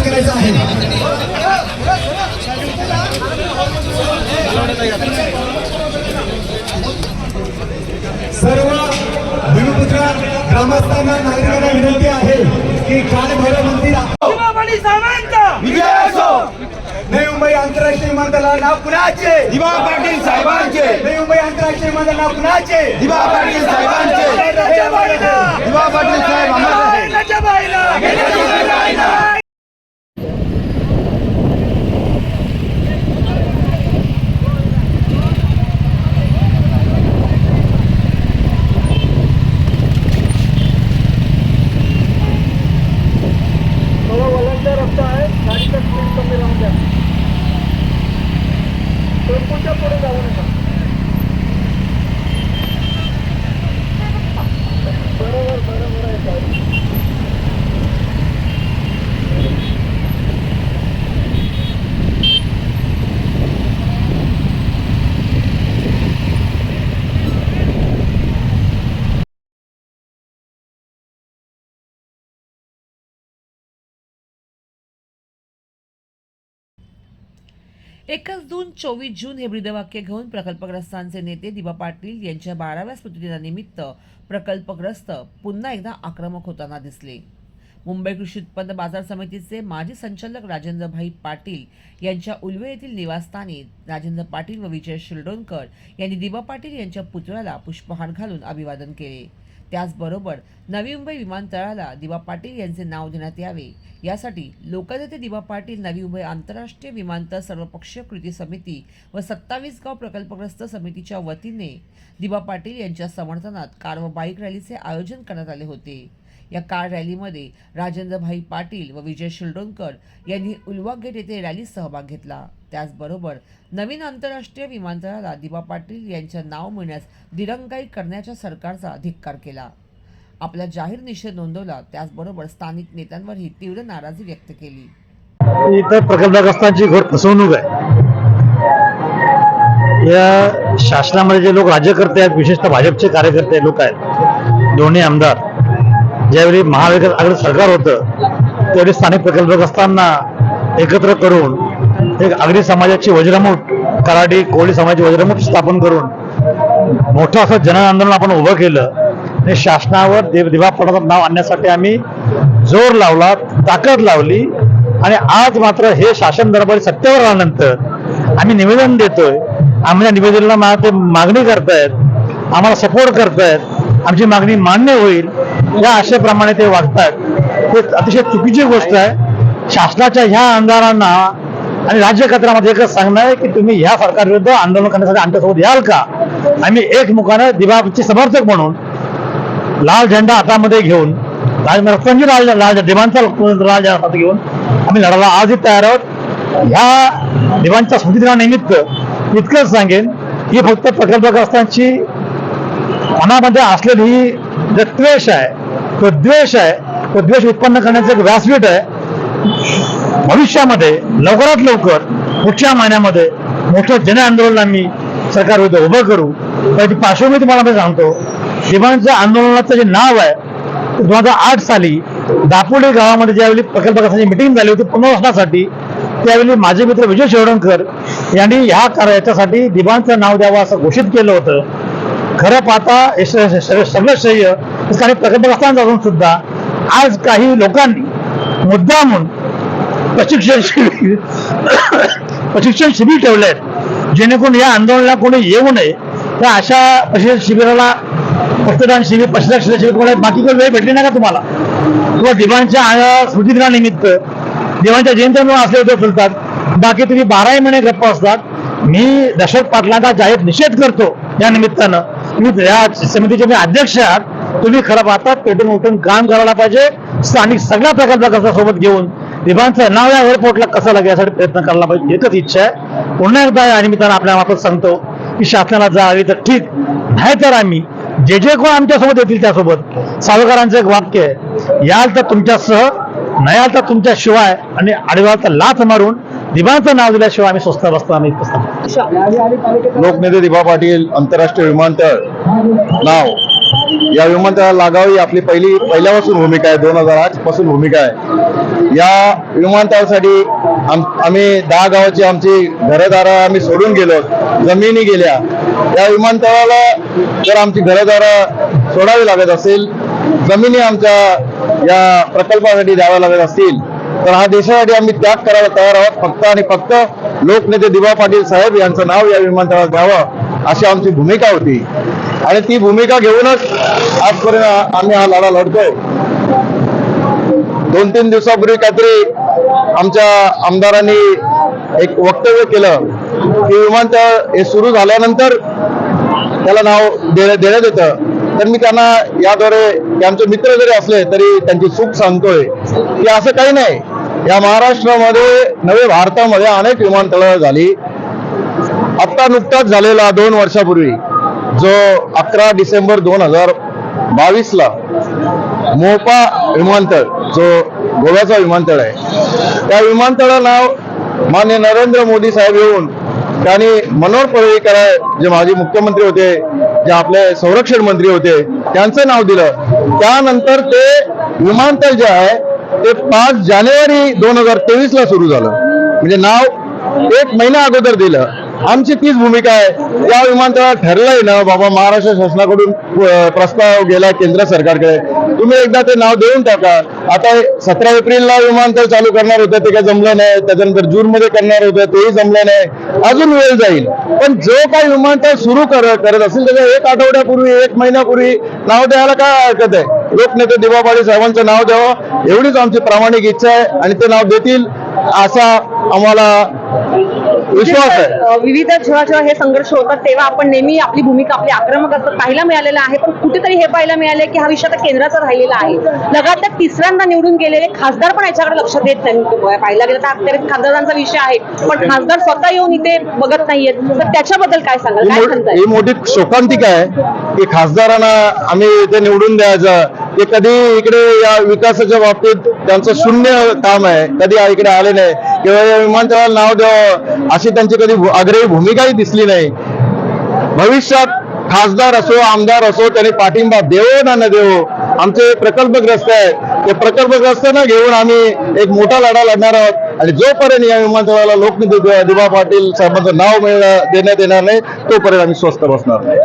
करायचा आहे सर्व भूमिपुत्र ग्रामस्थांना नागरिकांना विनंती आहे की काल भैरव मंदिर नवी मुंबई आंतरराष्ट्रीय विमानतळाला नाव कुणाचे? दिवा पाटील साहेबांचे! नवी मुंबई आंतरराष्ट्रीय विमानतळ नाव कुणाचे? दिवा पाटील साहेबांचे! दिवा पाटील साहेब आम्हाला escucha por una única. एकच जून चोवीस जून हे ब्रीदवाक्य घेऊन प्रकल्पग्रस्तांचे नेते दिबा पाटील यांच्या बाराव्या स्मृतिदिनानिमित्त प्रकल्पग्रस्त पुन्हा एकदा आक्रमक होताना दिसले. मुंबई कृषी उत्पन्न बाजार समितीचे माजी संचालक राजेंद्रभाई पाटील यांच्या उलवे येथील निवासस्थानी राजेंद्र पाटील व विजय शिरडोणकर यांनी दिबा पाटील यांच्या पुतळ्याला पुष्पहार घालून अभिवादन केले. त्याचबरोबर नवी मुंबई विमानतळाला दिवा पाटील यांचे नाव देण्यात यावे. यासाठी लोकनेते दिवा पाटील नवी मुंबई आंतरराष्ट्रीय विमानतळ सर्वपक्षीय कृती समिती व सत्तावीस गाव प्रकल्पग्रस्त समितीच्या वतीने दिवा पाटील यांच्या समर्थनात कार व बाईक रॅलीचे आयोजन करण्यात आले होते. या कार रॅलीमध्ये राजेंद्रभाई पाटील व विजय शिरडोणकर यांनी उलवा गेट येथे रॅलीत सहभाग घेतला. त्याचबरोबर नवीन आंतरराष्ट्रीय विमानतळाला दिबा पाटील यांचं नाव मिळण्यास दिरंगाई करण्याच्या सरकारचा धिक्कार केला. आपला जाहीर निषेध नोंदवला त्याचबरोबर स्थानिक नेत्यांवरही तीव्र नाराजी व्यक्त केली. इथं प्रकल्पग्रस्तांची घोर फसवणूक आहे. या शासनामध्ये जे लोक राज्यकर्ते आहेत विशेषतः भाजपचे कार्यकर्ते लोक आहेत दोन्ही आमदार ज्यावेळी महाविकास आघाडी सरकार होतं त्यावेळी स्थानिक प्रकल्पग्रस्तांना एकत्र करून एक आगरी समाजाची वज्रमूठ कराडी कोळी समाजाची वज्रमूठ स्थापन करून मोठं असं जनआंदोलन आपण उभं केलं. आणि शासनावर देव दिवा नाव आणण्यासाठी आम्ही जोर लावला ताकद लावली. आणि आज मात्र हे शासन दरबारी सत्तेवर आल्यानंतर आम्ही निवेदन देतोय आमच्या निवेदनाला ते मागणी करतायत आम्हाला सपोर्ट करतायत. आमची मागणी मान्य होईल. या आशयाप्रमाणे ते वागतात. हे अतिशय चुकीची गोष्ट आहे. शासनाच्या ह्या आमदारांना आणि राज्यकर्त्यांमध्ये एकच सांगणं आहे की तुम्ही ह्या सरकारविरुद्ध आंदोलन करण्यासाठी आमच्यासोबत याल का? आम्ही एकमुखानं दिबाबचे समर्थक म्हणून लाल झेंडा हातामध्ये घेऊन राज लाल लाल दिवांचा लाल झेंडा हातात घेऊन आम्ही लढायला आजही तयार आहोत. ह्या दिवांच्या स्मृतिदिनानिमित्त इतकंच सांगेन की फक्त प्रकल्पग्रस्तांची मनामध्ये असलेली ही द्वेष आहे तो द्वेष आहे तो द्वेष उत्पन्न करण्याचं एक व्यासपीठ आहे. भविष्यामध्ये लवकरात लवकर पुढच्या महिन्यामध्ये मोठं जन आंदोलन आम्ही सरकारविरुद्ध उभं करू. त्याची पार्श्वभूमी तुम्हाला मी सांगतो. दिवाणचं आंदोलनाचं जे नाव आहे दोन हजार आठ साली दापोली गावामध्ये ज्यावेळी प्रकल्पग्रस्तांची मिटिंग झाली होती पुनर्वसनासाठी त्यावेळी माझे मित्र विजय शेवडणकर यांनी ह्या कार्यासाठी दिवाणचं नाव द्यावं असं घोषित केलं होतं. खरं पाहता सगळं श्रेय हे स्थानिक जाऊन सुद्धा आज काही लोकांनी मुद्दामून प्रशिक्षण शिबिर प्रशिक्षण शिबिर ठेवले आहेत जेणेकरून या आंदोलनाला कोणी येऊ नये. त्या अशा प्रशिक्षण शिबिराला रक्तदान शिबिर प्रशिक्षण शिबिर कोणा बाकी वेळ भेटली नाही का तुम्हाला? किंवा देवांच्या स्मृतिदिनानिमित्त देवांच्या जयंत्यामुळे असले होते चलतात बाकी तुम्ही बाराही महिने गप्प असतात मी दशरथ पाटलांचा जाहीर निषेध करतो या निमित्तानं. तुम्ही या समितीचे मी अध्यक्ष आहात. तुम्ही खरं आता पेटून उठून काम करायला पाहिजे. स्थानिक सगळ्या प्रकारचा सोबत घेऊन विमानचं नाव या एअरपोर्टला कसं लागेल यासाठी प्रयत्न करायला पाहिजे. एकच इच्छा आहे. पुन्हा एकदा या निमित्तानं आपल्या मार्फत सांगतो की शासनाला जावी तर ठीक. नाही तर आम्ही जे जे कोण आमच्यासोबत येतील त्यासोबत. सावकारांचं एक वाक्य आहे याल तर तुमच्यासह नाही आल तर तुमच्या शिवाय आणि आडवाल तर लाथ मारून दिवाणचं नाव दिल्याशिवाय आम्ही स्वस्त बसतो आम्ही लोकनेते दिबा पाटील आंतरराष्ट्रीय विमानतळ. नाव. या विमानतळाला लागावी ही आपली पहिली पहिल्यापासून भूमिका आहे दोन हजार आठपासून भूमिका आहे. या विमानतळासाठी आम आम्ही दहा गावाची आमची घरदारं आम्ही सोडून गेलो जमिनी गेल्या. या विमानतळाला जर आमची घरदारं सोडावी लागत असेल जमिनी आमच्या या प्रकल्पासाठी द्याव्या लागत असतील तर हा देशासाठी आम्ही त्याग करायला तयार आहोत. फक्त आणि फक्त लोकनेते दिवा पाटील साहेब यांचं नाव या विमानतळात द्यावं अशी आमची भूमिका होती. आणि ती भूमिका घेऊनच आजपर्यंत आम्ही हा लढा लढतोय. दोन तीन दिवसापूर्वी काहीतरी आमच्या आमदारांनी एक वक्तव्य केलं की विमानतळ हे सुरू झाल्यानंतर त्याला नाव देण्यात देण्यात येतं. तर मी त्यांना याद्वारे आमचे मित्र जरी असले तरी त्यांची चूक सांगतोय. की असं काही नाही. या महाराष्ट्रामध्ये नवे भारतामध्ये अनेक विमानतळ झाली. आत्ता नुकताच झालेला दोन वर्षापूर्वी. जो अकरा डिसेंबर दोन हजार बावीसला मोपा विमानतळ जो गोव्याचा विमानतळ आहे त्या विमानतळा नाव मान्य नरेंद्र मोदी साहेब येऊन त्यांनी मनोहर पर्रिकर जे माजी मुख्यमंत्री होते जे आपले संरक्षण मंत्री होते त्यांचं नाव दिलं. त्यानंतर ते विमानतळ जे आहे ते पाच जानेवारी दोन हजार तेवीसला सुरू झालं. म्हणजे नाव एक महिना अगोदर दिलं. आमची तीच भूमिका आहे. या विमानतळात ठरलंय ना बाबा महाराष्ट्र शासनाकडून प्रस्ताव गेला केंद्र सरकारकडे. तुम्ही एकदा ते नाव देऊन टाका. आता सतरा एप्रिलला विमानतळ चालू करणार होतं ते काही जमलं नाही. त्याच्यानंतर जून मध्ये करणार होतं तेही जमलं नाही. अजून वेळ जाईल. पण जो काही विमानतळ सुरू करत असेल त्याच्या एक आठवड्यापूर्वी एक महिन्यापूर्वी नाव द्यायला काय हरकत आहे? लोकनेते दिवाबाडी साहेबांचं नाव द्यावं? एवढीच आमची प्रामाणिक इच्छा आहे आणि ते नाव देतील असा आम्हाला विश्वास आहे. अ, विविध जेव्हा जेव्हा हे संघर्ष होतात तेव्हा आपण नेहमी आपली भूमिका आपली आक्रमक असतात पाहायला मिळालेलं आहे. पण कुठेतरी हे पाहायला मिळालंय की हा विषय आता केंद्राचा राहिलेला आहे. लगातार तिसऱ्यांदा निवडून गेलेले खासदार पण याच्याकडे लक्ष देत नाही पाहायला गेलं तर अखेरीस खासदारांचा विषय आहे. पण खासदार स्वतः येऊन इथे बघत नाहीयेत. तर त्याच्याबद्दल काय सांगाल? काय म्हणताय ही मोठी शोकांतिका आहे की खासदारांना आम्ही ते निवडून द्यायचं ते कधी इकडे या विकासाच्या बाबतीत त्यांचं शून्य काम आहे कधी इकडे आले नाही. किंवा या विमानतळाला नाव द्यावं अशी त्यांची कधी आग्रही भूमिकाही दिसली नाही. भविष्यात खासदार असो आमदार असो त्यांनी पाठिंबा देवो ना न देवो आमचे प्रकल्पग्रस्त आहेत. ते प्रकल्पग्रस्तांना घेऊन आम्ही एक मोठा लढा लढणार आहोत. आणि जोपर्यंत या विमानतळाला लोकनेतृत्व दिवा पाटील साहेबांचं नाव मिळणार देण्यात येणार नाही तोपर्यंत आम्ही स्वस्त बसणार नाही.